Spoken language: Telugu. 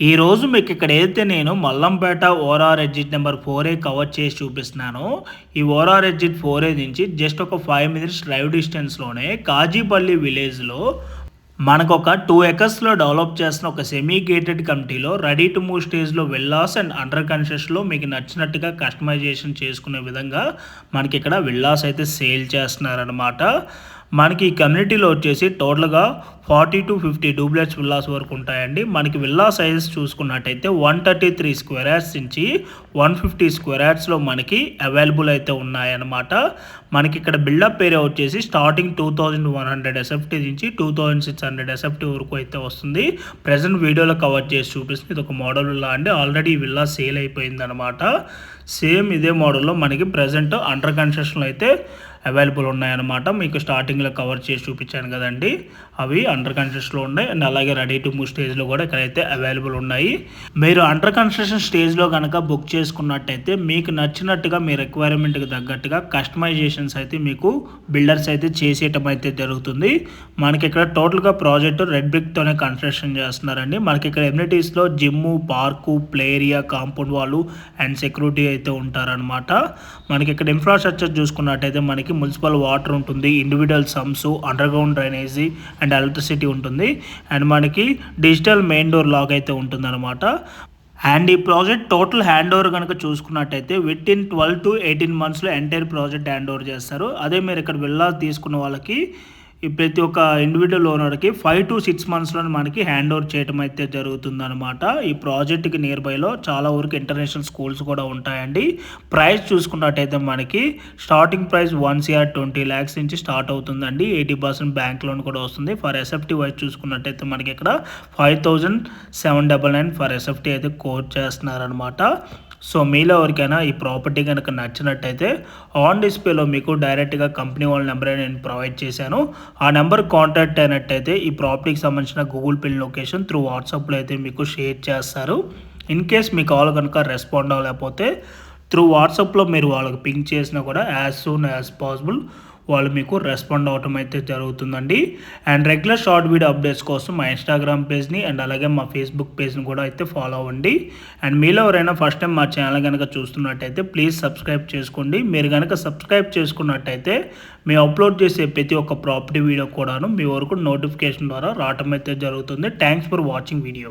ఈరోజు మీకు ఇక్కడ ఏదైతే నేను Mallampet O R exit number four A cover చేసి చూపిస్తున్నాను ఈ ఓఆర్ ఎగ్జిట్ ఫోర్ ఏ నుంచి జస్ట్ ఒక ఫైవ్ మినిట్స్ డ్రైవ్ డిస్టెన్స్లోనే కాజీపల్లి విలేజ్లో మనకు ఒక టూ ఎకర్స్లో డెవలప్ చేస్తున్న ఒక సెమీ గేటెడ్ కమిటీలో రెడీ టు మూవ్ స్టేజ్లో విల్లాస్ అండ్ అండర్ కన్స్ట్రక్షన్లో మీకు నచ్చినట్టుగా కస్టమైజేషన్ చేసుకునే విధంగా మనకి ఇక్కడ విల్లాస్ అయితే సేల్ చేస్తున్నారనమాట మనకి ఈ కమ్యూనిటీలో వచ్చేసి టోటల్గా forty two fifty duplex villas వరకు ఉంటాయండి. మనకి విల్లా సైజెస్ చూసుకున్నట్టయితే one thirty three square yards నుంచి వన్ ఫిఫ్టీ స్క్వేర్ యార్డ్స్లో మనకి అవైలబుల్ అయితే ఉన్నాయన్నమాట. మనకి ఇక్కడ బిల్డప్ ఏరియా వచ్చేసి starting two thousand one hundred SFT నుంచి two thousand six hundred SFT వరకు అయితే వస్తుంది. ప్రజెంట్ వీడియోలో కవర్ చేసి చూపిస్తుంది. ఇది ఒక మోడల్ విల్లా అండి. ఆల్రెడీ ఈ విల్లా సేల్ అయిపోయింది అనమాట సేమ్ ఇదే మోడల్లో మనకి ప్రజెంట్ అండర్ కన్స్ట్రక్షన్లో అయితే అవైలబుల్ ఉన్నాయన్నమాట. మీకు స్టార్టింగ్లో కవర్ చేసి చూపించాను కదండి. అవి అండర్ కన్స్ట్రక్షన్లో ఉన్నాయి అండ్ అలాగే రెడీ టు మూవ్ స్టేజ్లో కూడా ఇక్కడైతే అవైలబుల్ ఉన్నాయి. మీరు అండర్ కన్స్ట్రక్షన్ స్టేజ్లో కనుక బుక్ చేసుకున్నట్టయితే మీకు నచ్చినట్టుగా మీ రిక్వైర్మెంట్కి తగ్గట్టుగా కస్టమైజేషన్స్ అయితే మీకు బిల్డర్స్ అయితే చేసేయటం అయితే జరుగుతుంది. మనకి ఇక్కడ టోటల్గా ప్రాజెక్టు రెడ్ బ్రిక్తోనే కన్స్ట్రక్షన్ చేస్తున్నారండి. మనకి ఇక్కడ ఎమ్యూనిటీస్లో gym park play area compound వాళ్ళు అండ్ సెక్యూరిటీ అయితే ఉంటారనమాట మనకి ఇక్కడ ఇన్ఫ్రాస్ట్రక్చర్ చూసుకున్నట్టయితే మనకి మున్సిపల్ వాటర్ ఉంటుంది individual sumps underground drainage and electricity ఉంటుంది. అండ్ మనకి డిజిటల్ మెయిన్ డోర్ లాగ్ అయితే ఉంటుందన్నమాట. అండ్ ఈ ప్రాజెక్ట్ టోటల్ హ్యాండ్ ఓవర్ కనుక చూసుకున్నట్టయితే with in twelve to eighteen మంత్స్లో ఎంటైర్ ప్రాజెక్ట్ హ్యాండ్ ఓవర్ చేస్తారు. అదే మీరు ఇక్కడ వెళ్ళా తీసుకున్న వాళ్ళకి ప్రతి ఒక్క ఇండివిజువల్ ఓనర్కి ఫైవ్ టు సిక్స్ మంత్స్లో మనకి హ్యాండ్ ఓవర్ చేయడం అయితే జరుగుతుందన్నమాట. ఈ ప్రాజెక్ట్కి నియర్ బైలో చాలా వరకు ఇంటర్నేషనల్ స్కూల్స్ కూడా ఉంటాయండి. ప్రైస్ చూసుకున్నట్టయితే మనకి starting price one CR twenty lakhs నుంచి స్టార్ట్ అవుతుందండి. ఎయిటీ పర్సెంట్ బ్యాంక్ లోన్ కూడా వస్తుంది. ఫర్ ఎస్ఎఫ్టీ వైజ్ చూసుకున్నట్టయితే మనకి ఇక్కడ five thousand seven double nine per SFT అయితే కోట్ చేస్తున్నారనమాట సో మీలో ఎవరికైనా ఈ ప్రాపర్టీ కనుక నచ్చినట్టయితే ఆన్ డిస్ప్లేలో మీకు డైరెక్ట్గా కంపెనీ వాళ్ళ నెంబర్ నేను ప్రొవైడ్ చేశాను. ఆ నెంబర్ కాంటాక్ట్ అయినట్టయితే ఈ ప్రాపర్టీకి సంబంధించిన గూగుల్ పే లొకేషన్ త్రూ వాట్సాప్లో అయితే మీకు షేర్ చేస్తారు. ఇన్ కేస్ మీ కాల్ కనుక రెస్పాండ్ అవ్వలేకపోతే త్రూ వాట్సాప్లో మీరు వాళ్ళకి పింక్ చేసినా కూడా యాజ్ సూన్ యాజ్ పాసిబుల్ వాళ్ళు మీకు రెస్పాండ్ అవటం అయితే జరుగుతుందండి. And regular short video updates కోసం మా ఇన్స్టాగ్రామ్ పేజ్ని అండ్ అలాగే మా ఫేస్బుక్ పేజ్ని కూడా అయితే ఫాలో అవ్వండి. అండ్ మీలో ఎవరైనా ఫస్ట్ టైం మా ఛానల్ కనుక చూస్తున్నట్టయితే ప్లీజ్ సబ్స్క్రైబ్ చేసుకోండి. మీరు కనుక సబ్స్క్రైబ్ చేసుకున్నట్టయితే మేము అప్లోడ్ చేసే ప్రతి ఒక్క ప్రాపర్టీ వీడియో కూడాను మీ వరకు నోటిఫికేషన్ ద్వారా రావటం అయితే జరుగుతుంది. Thanks for watching video